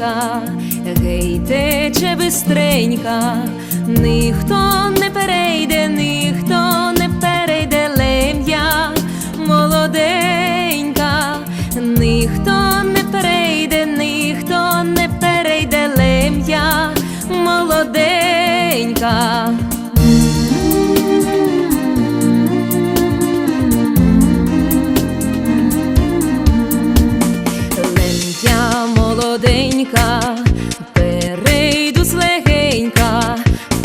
тече річенька, гей, тече бистренька, ніхто не перейде, ніхто не перейде лем'я. Молоденька, ніхто не перейде, ніхто не перейде лем'я. Молоденька. Молоденька, перейду слегенька,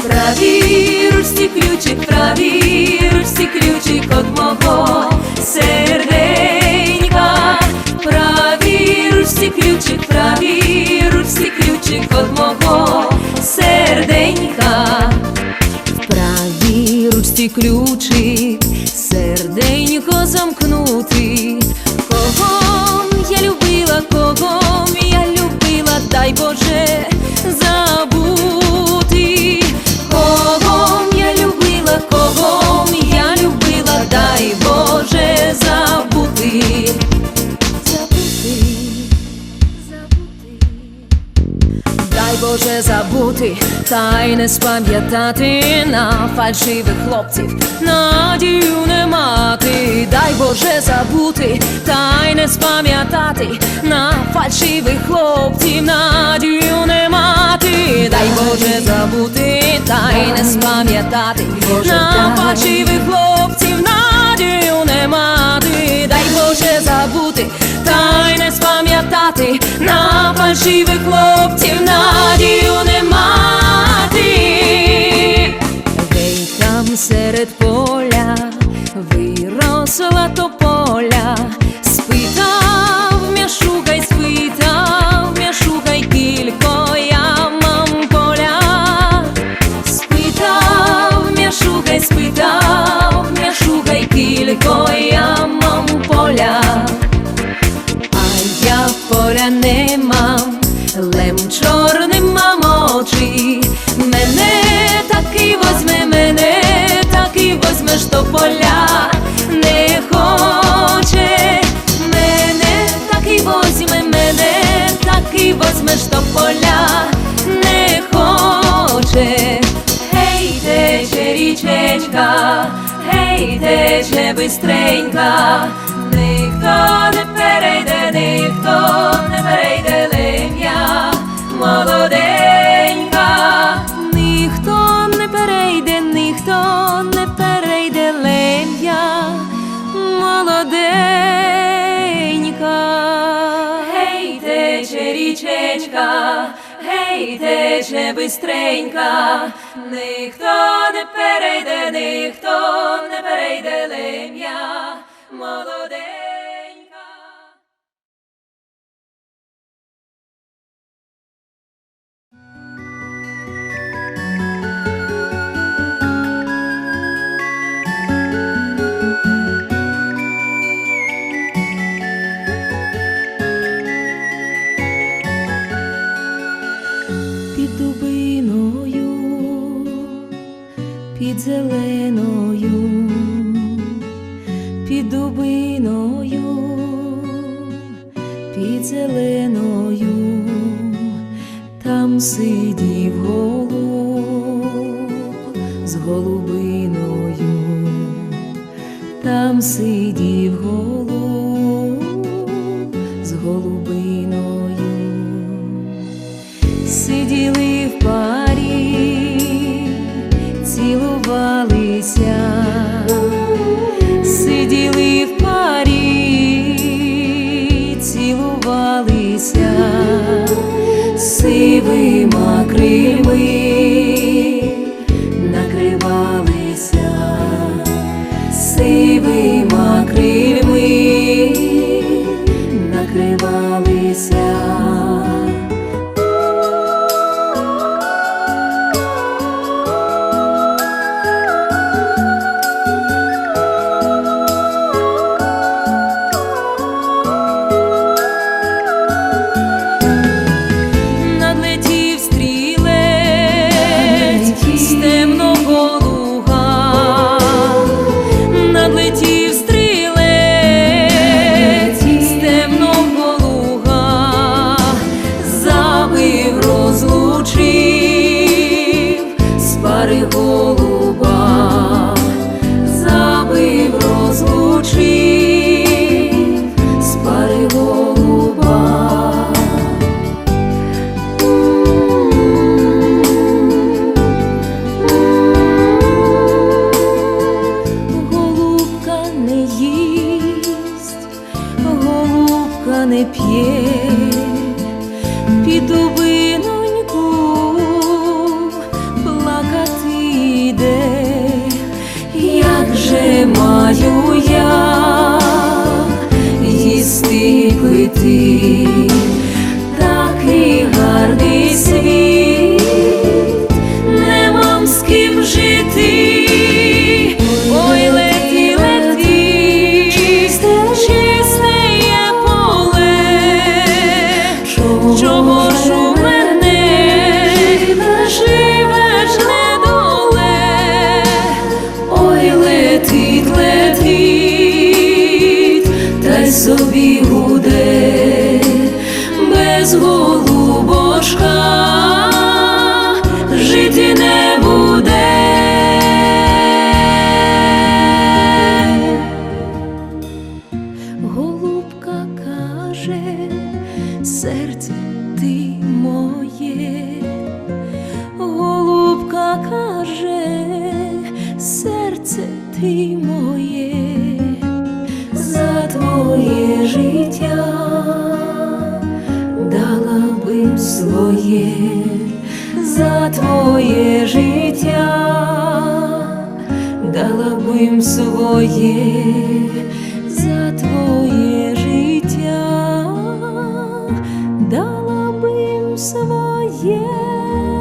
правій ручці ключик, правій ручці ключик от мого серденька, правій ручці ключик, правій ручці ключик от мого серденька. В правій ручці ключик, серденько замкнути. Кого я любила, кого дай Боже забути. Кого я любила, кого я любила, дай Боже та й не спам'ятати на фальшивих хлопців, надію не мати, дай Боже забути, та й не спам'ятати на фальшивих хлопців, надію не мати, дай Боже забути, та й не спам'ятати на фальшивих хлопців, надію не мати, дай Боже забути, та й не спам'ятати. На фальшивих хлопців, надію не мати. Дей там серед поля виросла тополя, тече бистренька, ніхто не перейде, ніхто не перейде лем'я, молоденька, ніхто не перейде, ніхто не перейде лем'я, молоденька. Гей, тече річечка, гей, тече бистренька, ніхто не перейде, ніхто не перейде лем'я, ti. Yeah.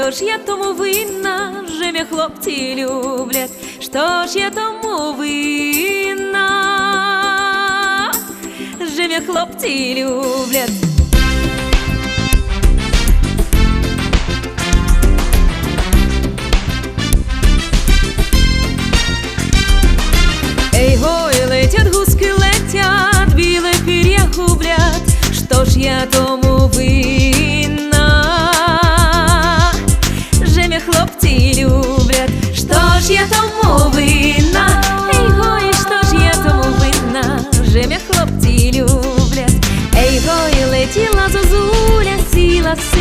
Что ж я тому винна, же меня хлопці люблять, Что ж я тому винна, же меня хлопці люблять. Ей, гой, летять гуски, летять, біле пір'я гублять, Что ж я тому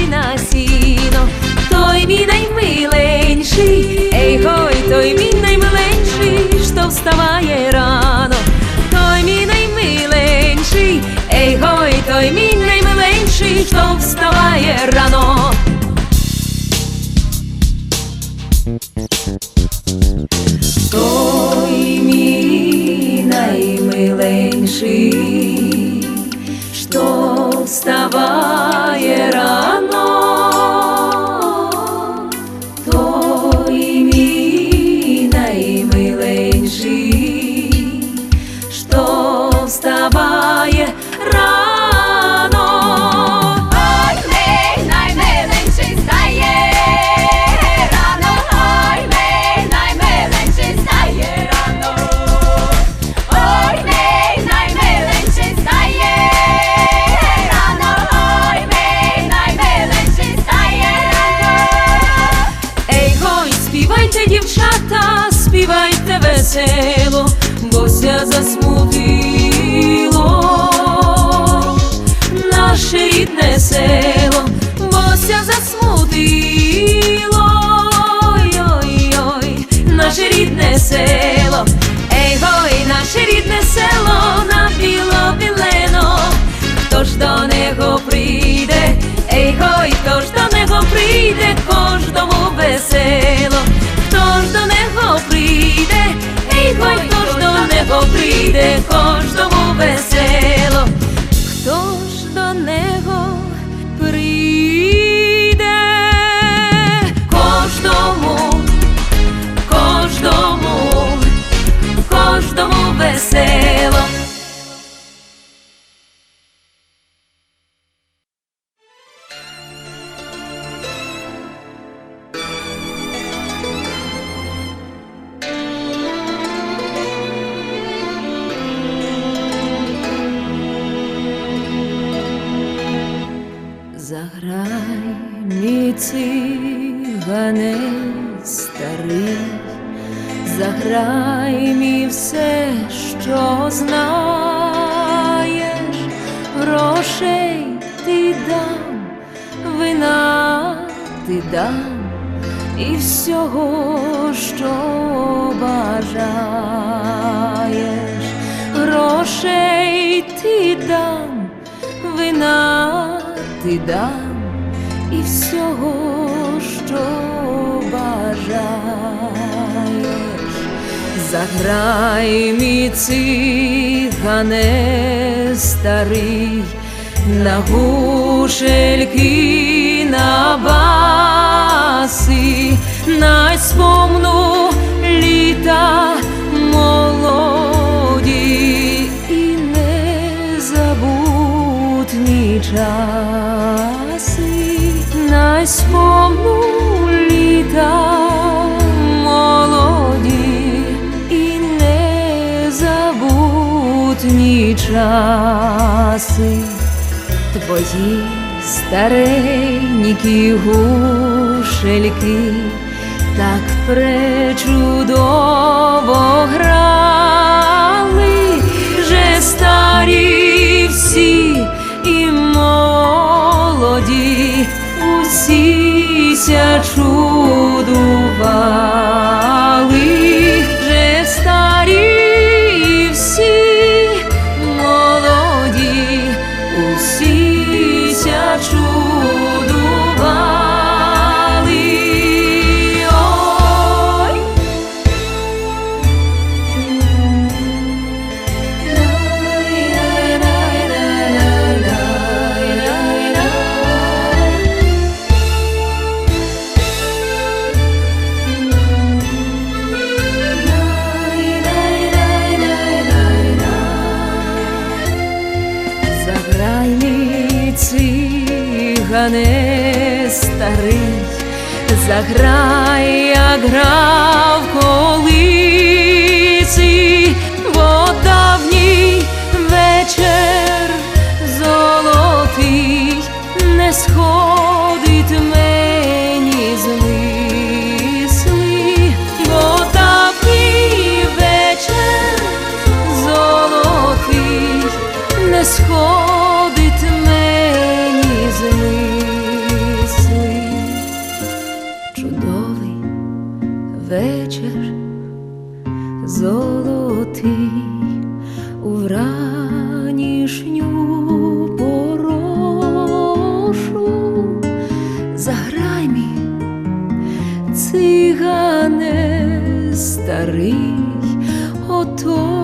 на сіно, той мій наймиленший, ей гой, той мій наймиленький, що вставає рано, той мій наймиленький, ей гой, той мій наймиленький, що вставає рано. Той весело, бося засмутило, наше рідне село, бося засмутило, ой, ой, наше рідне село, ей гой, наше рідне село на біло білено, хто ж до заграй мій все, що знаєш, грошей ти дам, вина ти дам. І всього, що бажаєш, грошей ти дам, вина ти дам. І всього, заграй мій цигане старий, на гушельки, на баси, на спомну часи. Твої старенькі гушельки так пречудово грали, же старі всі і молоді усі ся старий, заграй, як грав колиці, Заграй мій. Цигане старий, ото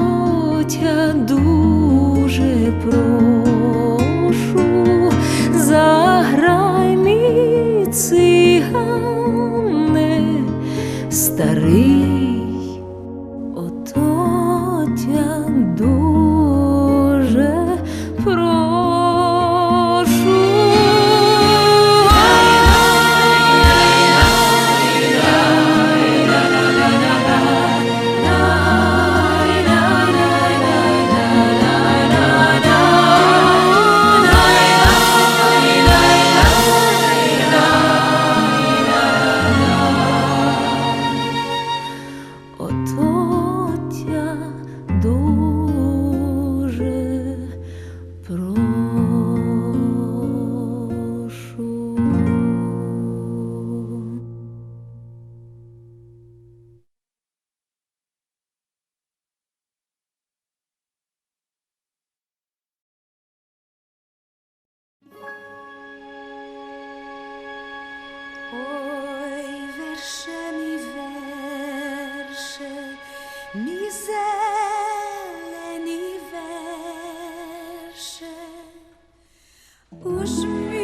уж мій